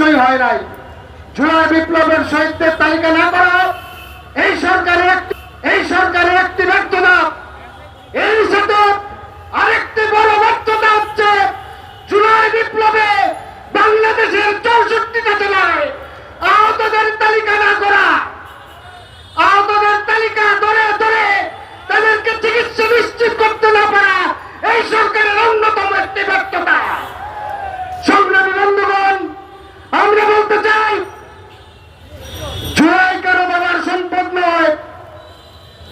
অবশ্যই হয় নাই। জুলাই বিপ্লবের শহীদদের তালিকা না করা এই সরকারের একটি এই সরকারের একটি ব্যর্থতা। এই সাথে আরেকটি বড় ব্যর্থতা হচ্ছে জুলাই বিপ্লবে বাংলাদেশের চৌষট্টিটা জেলায় আহতদের তালিকা না করা। আহতদের তালিকা ধরে ধরে তাদেরকে চিকিৎসা নিশ্চিত করতে না পারা এই সরকারের অন্যতম একটি ব্যর্থতা সংগ্রামী বন্ধুগণ আমরা বলতে চাই জুলাই কারও বাবার সম্পদ নয়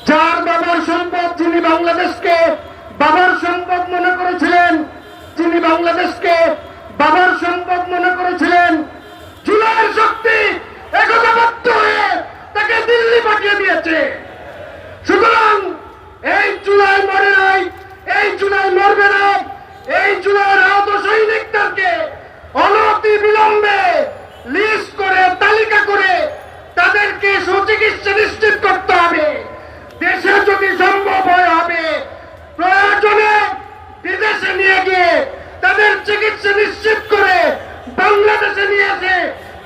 যার বাবার সম্পদ যিনি বাংলাদেশকে বাবার সম্পদ মনে করেছিলেন যিনি বাংলাদেশকে বাবার সম্পদ মনে করেছিলেন। জুলাইয়ের শক্তি একতাবদ্ধ হয়ে তাকে দিল্লি পাঠিয়ে দিয়েছে। সুতরাং এই জুলাই মরে নাই, এই জুলাই মরবে না এই জুলাইয়ের আহত সৈনিকদেরকে অনতি বিলম্বে লিস্ট করে, তালিকা করে তাদেরকে সুচিকিৎসা নিশ্চিত করতে হবে দেশে যদি সম্ভব হয় হবে প্রয়োজনে বিদেশে নিয়ে গিয়ে তাদের চিকিৎসা নিশ্চিত করে বাংলাদেশে নিয়ে এসে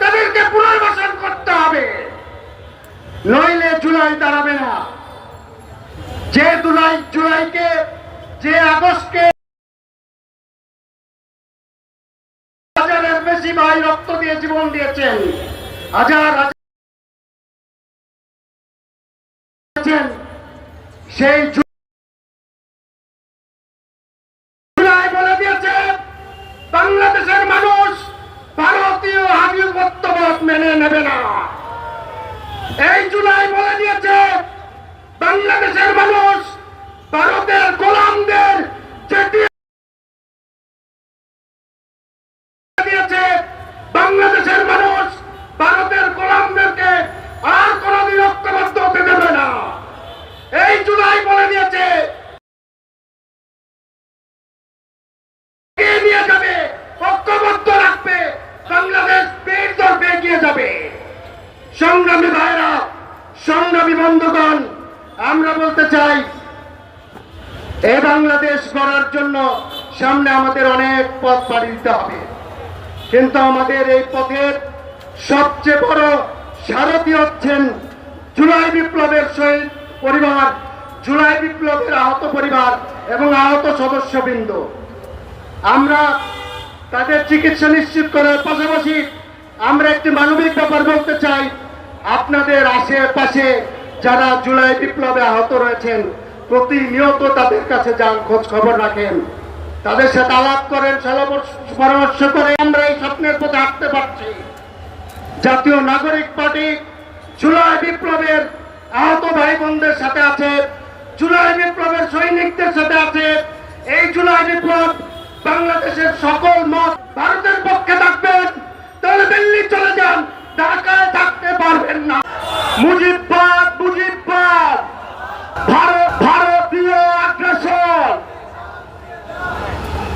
তাদেরকে পুনর্বাসন করতে হবে নইলে জুলাই দাঁড়াবে না যে জুলাই, জুলাইকে, যে আগস্টকে হাজারের বেশি ভাই রক্ত দিয়ে জীবন দিয়েছেন, হাজার। সেই জু- জুলাই বলে দিয়েছে বাংলাদেশের মানুষ ভারতীয় আধিপত্যবাদ মেনে নেবে না এই জুলাই বলে দিয়েছে বাংলাদেশের মানুষ ভারতের গোলামদের যেটি দিয়েছে বাংলাদেশের মানুষ ভারতের গোলামদেরকে আর কোনদিন ঐক্যবদ্ধ হতে দেবে না এই জুলাই বলে দিয়েছে এগিয়ে নিয়ে যাবে ঐক্যবদ্ধ রাখবে বাংলাদেশ পেট ধরবে এগিয়ে যাবে সংগ্রামী ভাইরা সংগ্রামী বন্ধুগণ, আমরা বলতে চাই, এ বাংলাদেশ গড়ার জন্য সামনে আমাদের অনেক পথ পাড়ি দিতে হবে। কিন্তু আমাদের এই পথের সবচেয়ে বড় সারথী হচ্ছেন জুলাই বিপ্লবের শহীদ পরিবার, জুলাই বিপ্লবের আহত পরিবার এবং আহত সদস্যবৃন্দ। আমরা তাদের চিকিৎসা নিশ্চিত করার পাশাপাশি আমরা একটি মানবিক ব্যাপার বলতে চাই আপনাদের আশেপাশে যারা জুলাই বিপ্লবে আহত রয়েছেন, প্রতিনিয়ত তাদের কাছে যান, খোঁজ খবর রাখেন। তাদের সাথে আলাপ করেন পরামর্শ করে আমরা এই স্বপ্নের পথে হাঁটতে পারছি। জাতীয় নাগরিক পার্টি জুলাই বিপ্লবের আহত ভাই বোনদের সাথে আছে, জুলাই বিপ্লবের সৈনিকদের সাথে আছে। এই জুলাই বিপ্লব বাংলাদেশের সকল মুজিববাদ মুজিববাদ। ভারত